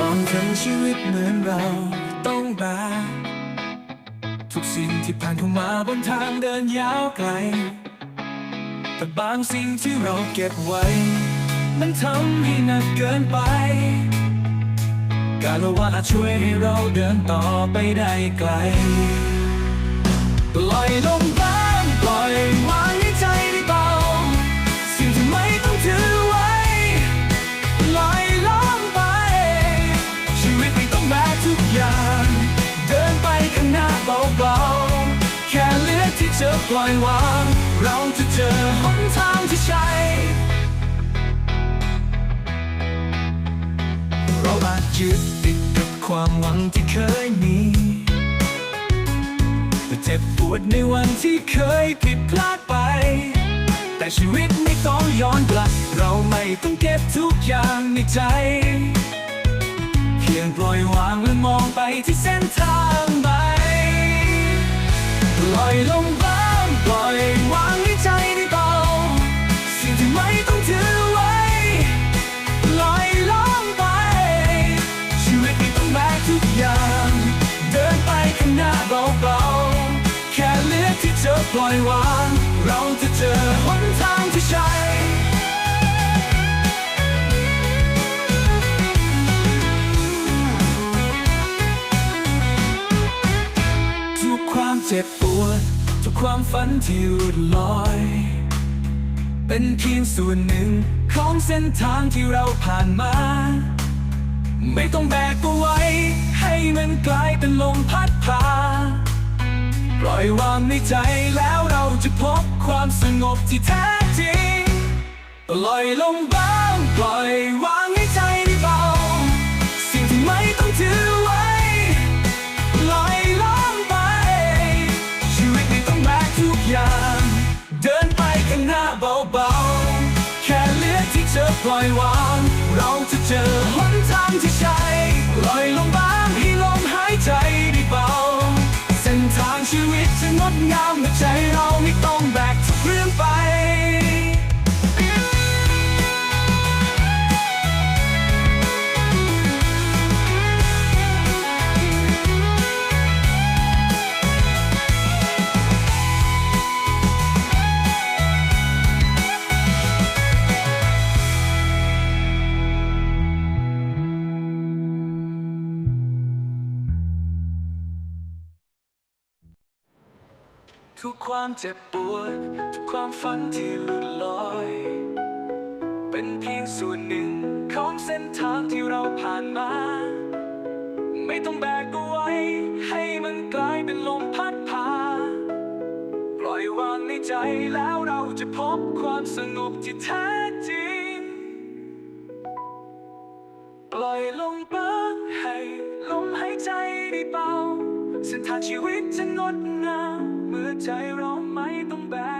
ลองทั้งชีวิตเหมือนเราต้องแบกทุกสิ่งที่ผ่านเข้ามาบนทางเดินยาวไกล แต่บางสิ่งที่เราเก็บไว้ มันทำให้หนักเกินไป การละว่าช่วยให้เราเดินต่อไปได้ไกลปล่อยลง ปล่อยวาง เราจะเจอหนทางที่ใช่ เราอาจยึดติดกับความหวังที่เคยมีแต่เจ็บปวดในวันที่เคยผิดพลาดไป แต่ชีวิตไม่ต้องย้อนกลับ เราไม่ต้องเก็บทุกอย่างในใจ เพียงปล่อยวางและมองไปที่เส้นทางใหม่ปล่อยลง ล่อยวางให้ใจได้เบา สิ่งที่ไม่ต้องถือไว้ลอยล่องไป ชีวิตไม่ต้องแบกทุกอย่าง เดินไปข้างหน้าเบาๆแค่เลือกที่จะปล่อยวาง เราจะเจอหนทางที่ใช่ทุกความเจ็บปวด ทุกความฝันที่หลุดลอย เป็นเพียงส่วนหนึ่งของเส้นทางที่เราผ่านมา ไม่ต้องแบกเอาไว้ ให้มันกลายเป็นลมพัดพา ปล่อยวางในใจแล้วเราจะพบความสงบที่แท้จริง ปล่อยลงบ้างปล่อยวาง หน้าเบาๆ แค่เลือกที่จะปล่อยวาง เราจะเจอหนทางที่ใช่ลอยลงบ้างให้ลมหายใจได้เบา เส้นทางชีวิตจะงดงามเมื่อใจเราไม่ต้องแบกทุกเรื่องไป ทุกความเจ็บปวดทุกความฝันที่หลุดลอย เป็นเพียงส่วนหนึ่งของเส้นทางที่เราผ่านมา ไม่ต้องแบกเอาไว้ ให้มันกลายเป็นลมพัดพา ปล่อยวางในใจแล้วเราจะพบความสงบที่แท้จริง ปล่อยลงเบ้างให้ลมหายใจได้เบาเส้นทางชีวิตจะงดงาม ใจเราไม่ต้องแบก